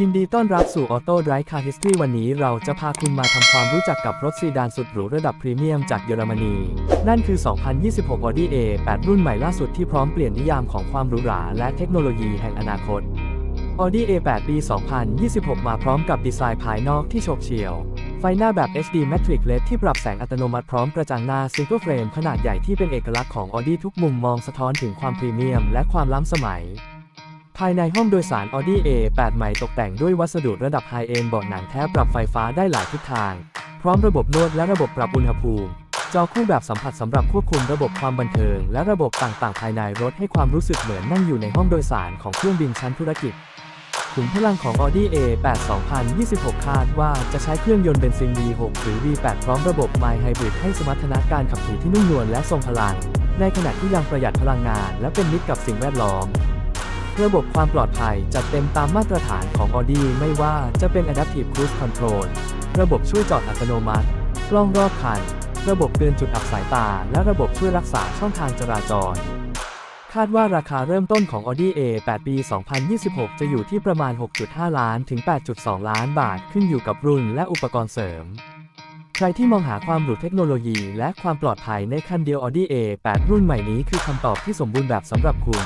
ยินดีต้อนรับสู่ Auto Drive Car History วันนี้เราจะพาคุณมาทำความรู้จักกับรถซีดานสุดหรูระดับพรีเมียมจากเยอรมนี นั่นคือ 2026 Audi A8 รุ่นใหม่ล่าสุดที่พร้อมเปลี่ยนนิยามของความหรูหราและเทคโนโลยีแห่งอนาคต Audi A8 ปี 2026 มาพร้อมกับดีไซน์ภายนอกที่โฉบเฉี่ยว ไฟหน้าแบบ HD Matrix LED ที่ปรับแสงอัตโนมัติพร้อมกระจังหน้า Single Frame ขนาดใหญ่ที่เป็นเอกลักษณ์ของ Audi ทุกมุมมองสะท้อนถึงความพรีเมียมและความล้ำสมัย ภายในห้องโดยสาร Audi A8 ใหม่ตกแต่งด้วยวัสดุระดับไฮเอนด์เบาะหนังแท้ปรับไฟฟ้าได้หลายทิศทาง พร้อมระบบนวดและระบบปรับอุณหภูมิ จอคู่แบบสัมผัสสำหรับควบคุมระบบความบันเทิง และระบบต่างๆ ภายในรถให้ความรู้สึกเหมือนนั่งอยู่ในห้องโดยสารของเครื่องบินชั้นธุรกิจขุมพลังของ Audi A8 2026 คาดว่าจะใช้เครื่องยนต์เบนซิน V6 หรือ V8 พร้อมระบบ My Hybrid ให้สมรรถนะการขับขี่ที่นุ่มนวลและทรงพลัง ในขณะที่ยังประหยัดพลังงาน และเป็นมิตรกับสิ่งแวดล้อม ระบบความปลอดภัยจัดเต็มตามมาตรฐานของ Audi ไม่ว่าจะเป็น Adaptive Cruise Control ระบบช่วยจอดอัตโนมัติ กล้องรอบคัน ระบบเตือนจุดอับสายตา และระบบช่วยรักษาช่องทางจราจร คาดว่าราคาเริ่มต้นของ Audi A8 ปี 2026 จะอยู่ที่ประมาณ 6.5 ล้านถึง 8.2 ล้านบาทขึ้นอยู่กับรุ่นและอุปกรณ์เสริมใครที่มองหาความหรูเทคโนโลยี และความปลอดภัยในคันเดียว Audi A8 รุ่นใหม่นี้คือคำตอบที่สมบูรณ์แบบสำหรับคุณ